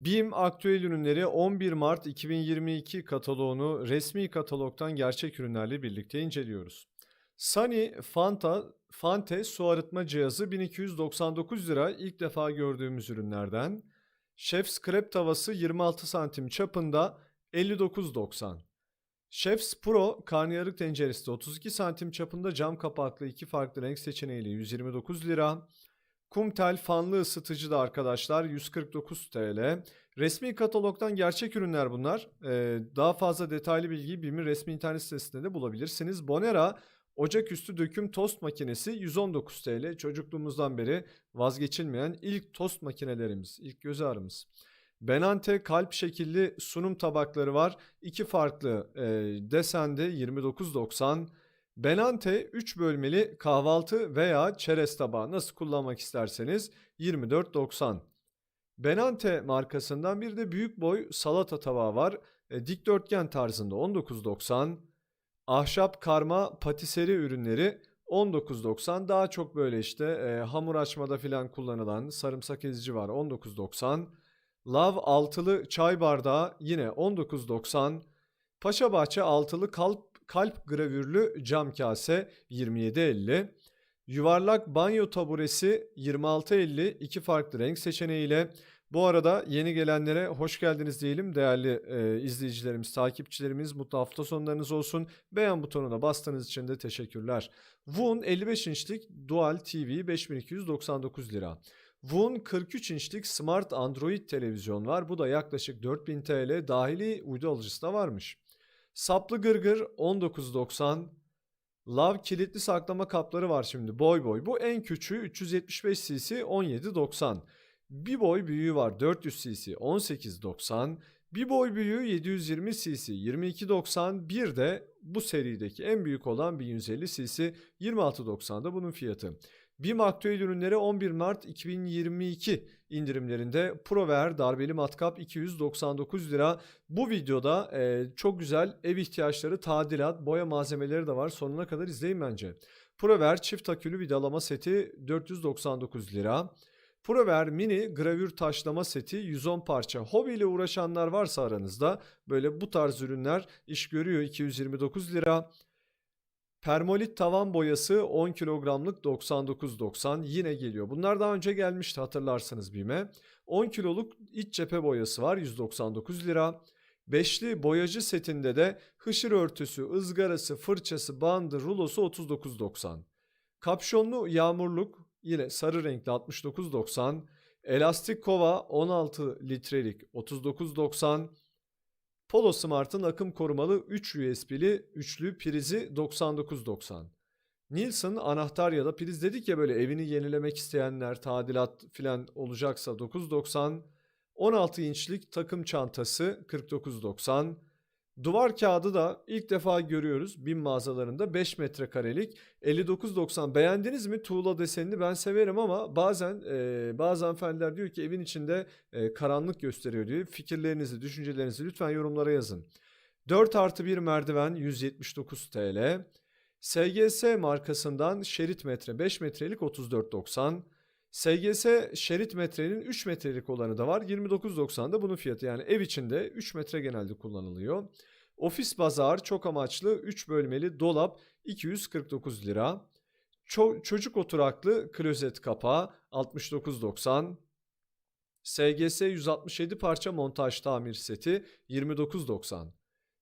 BİM aktüel ürünleri 11 Mart 2022 kataloğunu resmi katalogdan gerçek ürünlerle birlikte inceliyoruz. Sunny Fanta Fante su arıtma cihazı 1299 lira ilk defa gördüğümüz ürünlerden. Chef's krep tavası 26 santim çapında 59.90. Chef's Pro karnıyarık tenceresi de 32 santim çapında cam kapaklı iki farklı renk seçeneğiyle 129 lira. Kumtel fanlı ısıtıcı da arkadaşlar 149 TL. Resmi katalogdan gerçek ürünler bunlar. Ee, daha fazla detaylı bilgiyi BİM'in resmi internet sitesinde de bulabilirsiniz. Bonera ocaküstü döküm tost makinesi 119 TL. Çocukluğumuzdan beri vazgeçilmeyen ilk tost makinelerimiz, ilk göz ağrımız. Benante kalp şekilli sunum tabakları var. İki farklı e, desende 29.90. Benante 3 bölmeli kahvaltı veya çerez tabağı nasıl kullanmak isterseniz 24.90. Benante markasından bir de büyük boy salata tabağı var. E, dikdörtgen tarzında 19.90. Ahşap karma patiseri ürünleri 19.90. Daha çok böyle işte e, hamur açmada filan kullanılan sarımsak ezici var 19.90. Lav altılı çay bardağı yine 19.90. Paşabahçe altılı kalp kalp gravürlü cam kase 27.50. Yuvarlak banyo taburesi 26.50 iki farklı renk seçeneğiyle. Bu arada yeni gelenlere hoş geldiniz diyelim değerli e, izleyicilerimiz, takipçilerimiz. Mutlu hafta sonlarınız olsun. Beğen butonuna bastığınız için de teşekkürler. Woon 55 inçlik Dual TV 5299 lira. Woon 43 inçlik Smart Android televizyon var. Bu da yaklaşık 4000 TL. Dahili uydu alıcısı da varmış. Saplı gırgır 19.90. Lav kilitli saklama kapları var şimdi boy boy. Bu en küçüğü 375 cc 17.90. Bir boy büyüğü var 400 cc 18.90. Bir boy büyüğü 720 cc 22.90. Bir de bu serideki en büyük olan 1150 cc 26.90'da bunun fiyatı. BİM aktüel ürünleri 11 Mart 2022 indirimlerinde ProVer darbeli matkap 299 lira. Bu videoda e, çok güzel ev ihtiyaçları, tadilat, boya malzemeleri de var. Sonuna kadar izleyin bence. ProVer çift akülü vidalama seti 499 lira. ProVer mini gravür taşlama seti 110 parça. Hobiyle uğraşanlar varsa aranızda böyle bu tarz ürünler iş görüyor 229 lira. Permolit tavan boyası 10 kilogramlık 99.90 yine geliyor. Bunlar daha önce gelmişti hatırlarsınız BİM'e. 10 kiloluk iç cephe boyası var 199 lira. Beşli boyacı setinde de hışır örtüsü, ızgarası, fırçası, bandı, rulosu 39.90. Kapşonlu yağmurluk yine sarı renkli 69.90. Elastik kova 16 litrelik 39.90. Polo Smart'ın akım korumalı 3 USB'li üçlü prizi 99.90. Nielsen anahtar ya da priz dedik ya böyle evini yenilemek isteyenler tadilat filan olacaksa 9.90. 16 inçlik takım çantası 49.90. Duvar kağıdı da ilk defa görüyoruz BİM mağazalarında 5 metrekarelik 59.90 beğendiniz mi tuğla desenini ben severim ama bazen e, bazı hanımefendiler diyor ki evin içinde e, karanlık gösteriyor diyor. Fikirlerinizi düşüncelerinizi lütfen yorumlara yazın. 4 artı 1 merdiven 179 TL. SGS markasından şerit metre 5 metrelik 34.90. SGS şerit metrenin 3 metrelik olanı da var. 29.90'da bunun fiyatı yani ev içinde 3 metre genelde kullanılıyor. Ofis bazar çok amaçlı 3 bölmeli dolap 249 lira. Ço- çocuk oturaklı klozet kapağı 69.90. SGS 167 parça montaj tamir seti 29.90.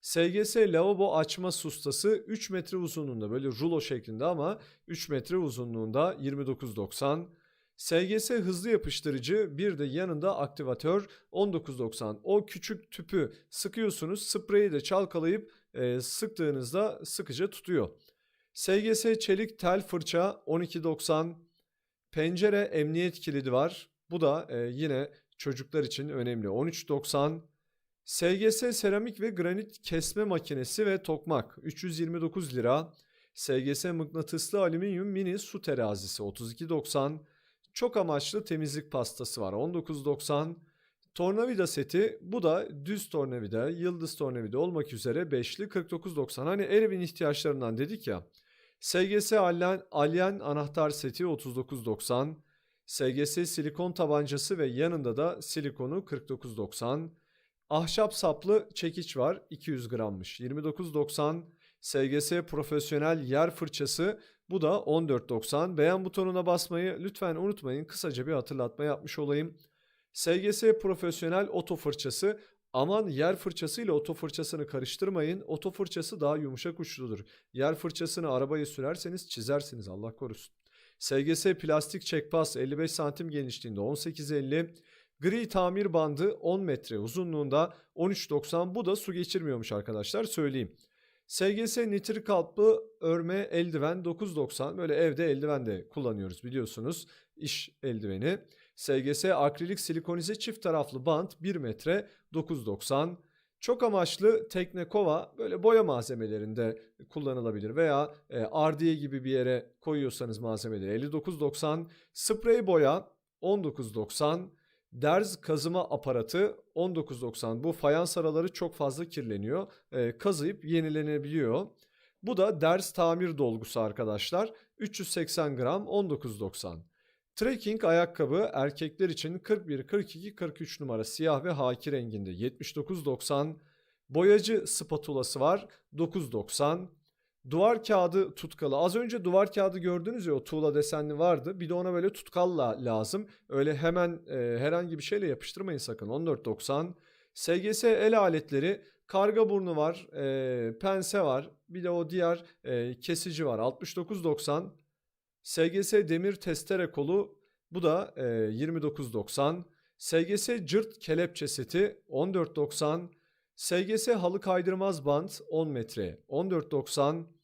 SGS lavabo açma sustası 3 metre uzunluğunda böyle rulo şeklinde ama 3 metre uzunluğunda 29.90. SGS hızlı yapıştırıcı bir de yanında aktivatör 19.90. O küçük tüpü sıkıyorsunuz spreyi de çalkalayıp e, sıktığınızda sıkıca tutuyor. SGS çelik tel fırça 12.90. Pencere emniyet kilidi var. Bu da e, yine çocuklar için önemli 13.90. SGS seramik ve granit kesme makinesi ve tokmak 329 lira. SGS mıknatıslı alüminyum mini su terazisi 32.90. Çok amaçlı temizlik pastası var 19.90. Tornavida seti bu da düz tornavida, yıldız tornavida olmak üzere 5'li 49.90. Hani evin ihtiyaçlarından dedik ya. SGS Alien, Alien anahtar seti 39.90. SGS silikon tabancası ve yanında da silikonu 49.90. Ahşap saplı çekiç var 200 grammış 29.90. SGS profesyonel yer fırçası bu da 14.90. Beğen butonuna basmayı lütfen unutmayın. Kısaca bir hatırlatma yapmış olayım. SGS profesyonel oto fırçası aman yer fırçası ile oto fırçasını karıştırmayın. Oto fırçası daha yumuşak uçludur. Yer fırçasını arabaya sürerseniz çizersiniz Allah korusun. SGS plastik çekpas 55 santim genişliğinde 18.50. Gri tamir bandı 10 metre uzunluğunda 13.90. Bu da su geçirmiyormuş arkadaşlar söyleyeyim. SGS nitrik kaplı örme eldiven 9.90. Böyle evde eldiven de kullanıyoruz biliyorsunuz. İş eldiveni. SGS akrilik silikonize çift taraflı bant 1 metre 9.90. Çok amaçlı Teknekova böyle boya malzemelerinde kullanılabilir veya e, ardiye gibi bir yere koyuyorsanız malzemeleri 59.90. Sprey boya 19.90. Derz kazıma aparatı 19.90. Bu fayans araları çok fazla kirleniyor. E, kazıyıp yenilenebiliyor. Bu da ders tamir dolgusu arkadaşlar. 380 gram 19.90. Trekking ayakkabı erkekler için 41, 42, 43 numara siyah ve haki renginde 79.90. Boyacı spatulası var 9.90. Duvar kağıdı tutkalı. Az önce duvar kağıdı gördünüz ya o tuğla desenli vardı. Bir de ona böyle tutkalla lazım. Öyle hemen e, herhangi bir şeyle yapıştırmayın sakın. 14.90. SGS el aletleri karga burnu var, e, pense var. Bir de o diğer e, kesici var. 69.90. SGS demir testere kolu bu da e, 29.90. SGS cırt kelepçe seti 14.90. SGS halı kaydırmaz bant 10 metre 14.90.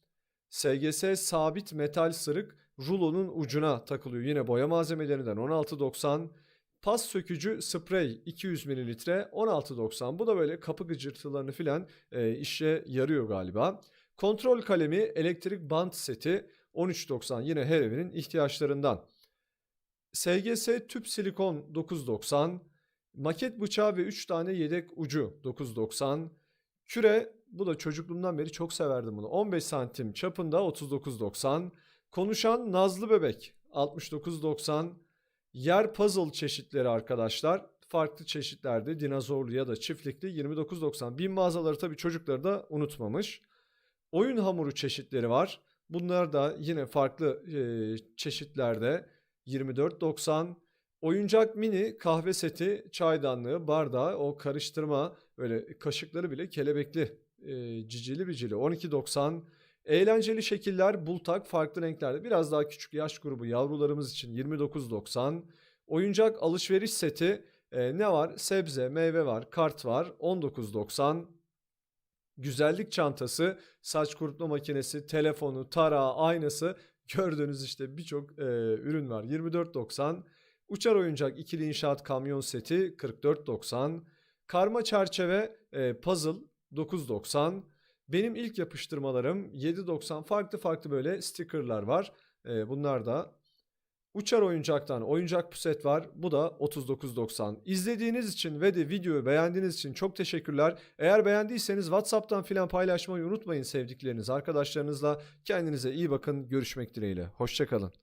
SGS sabit metal sırık rulonun ucuna takılıyor. Yine boya malzemelerinden 16.90. Pas sökücü sprey 200 ml 16.90. Bu da böyle kapı gıcırtılarını filan e, işe yarıyor galiba. Kontrol kalemi elektrik bant seti 13.90 yine her evinin ihtiyaçlarından. SGS tüp silikon 9.90. Maket bıçağı ve 3 tane yedek ucu 9.90. Küre bu da çocukluğumdan beri çok severdim bunu. 15 santim çapında 39.90. Konuşan Nazlı Bebek 69.90. Yer puzzle çeşitleri arkadaşlar. Farklı çeşitlerde dinozorlu ya da çiftlikli 29.90. Bin mağazaları tabii çocukları da unutmamış. Oyun hamuru çeşitleri var. Bunlar da yine farklı e, çeşitlerde 24.90. Oyuncak mini kahve seti, çaydanlığı, bardağı, o karıştırma böyle kaşıkları bile kelebekli, e, cicili bicili 12.90. Eğlenceli şekiller, bultak farklı renklerde biraz daha küçük yaş grubu yavrularımız için 29.90. Oyuncak alışveriş seti e, ne var? Sebze, meyve var, kart var 19.90. Güzellik çantası, saç kurutma makinesi, telefonu, tarağı, aynası gördüğünüz işte birçok e, ürün var 24.90. Uçar oyuncak ikili inşaat kamyon seti 44.90. Karma çerçeve e, puzzle 9.90. Benim ilk yapıştırmalarım 7.90 farklı farklı böyle stickerlar var. E, bunlar da Uçar oyuncaktan oyuncak puset var. Bu da 39.90. İzlediğiniz için ve de videoyu beğendiğiniz için çok teşekkürler. Eğer beğendiyseniz WhatsApp'tan filan paylaşmayı unutmayın sevdikleriniz arkadaşlarınızla. Kendinize iyi bakın. Görüşmek dileğiyle. Hoşçakalın.